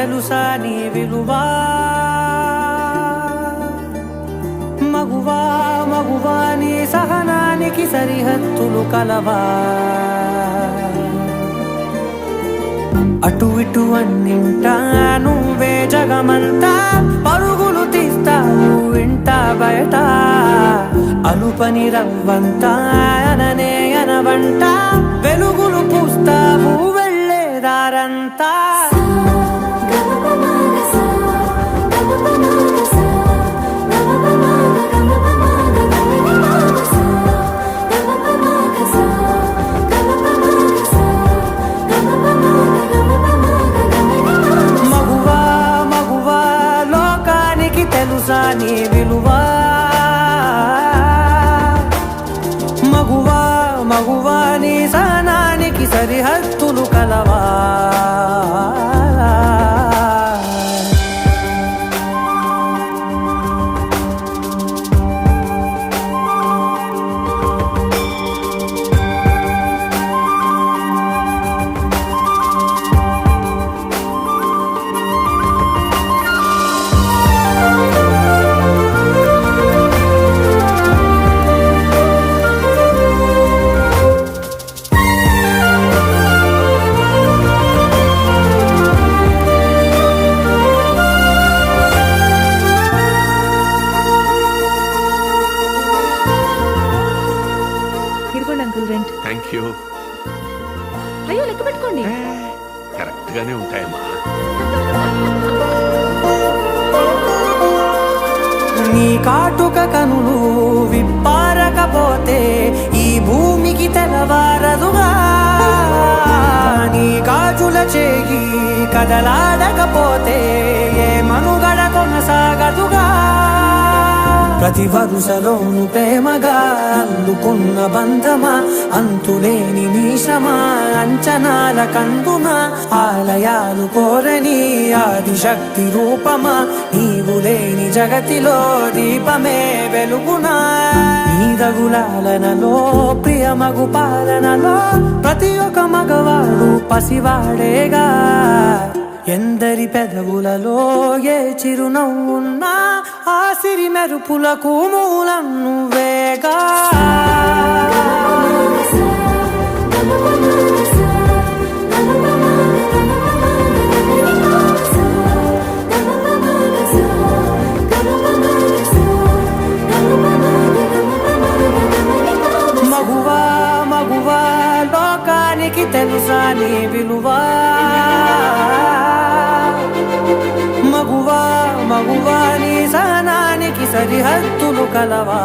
తెలుసా నీ విలువా? మగువా మగువా నీ సహనానికి సరిహద్దులు కలవా? అటు ఇటు అన్నింటా నువ్వే జగమంతా పరుగులు తీస్తావు ఇంట బయట. అలుపని రవ్వంతా అననే అనవంట వెలుగులు పూస్తావు వెళ్ళేదారంతా సహనానికి అంకుల్ రెంట్. థ్యాంక్ యూ అయ్యో లెక్క పెట్టుకోండి. కరెక్ట్ గానే ఉంటాయమ్మా. నీ కాటుక కనులు విప్పారకపోతే ఈ భూమికి తెలవారదుగా నీ కాజుల చేయి కదలాడకపోతే ఏ మనుగడ కొనసాగదుగా. ప్రతి వరుసలోను ప్రేమగా అందుకున్న బంధమా? అంతులేని నీశమా అంచనాల కందుమా? ఆలయాలు కోరని ఆదిశక్తి రూపమా? నీవు లేని జగతిలో దీపమే వెలుగునా? నీదగులాలనలో ప్రియమగు పాలనలో ప్రతి ఒక్క మగవాడు పసివాడేగా? ఎందరి పెదవులలో ఏ చిరునవ్వున్నా ఆ సిరి మెరుపులకు మూలం నువ్వేగా మగువా మగువా లోకానికి తెలుసా నీ విలువా? సరిహద్దులు కలవా?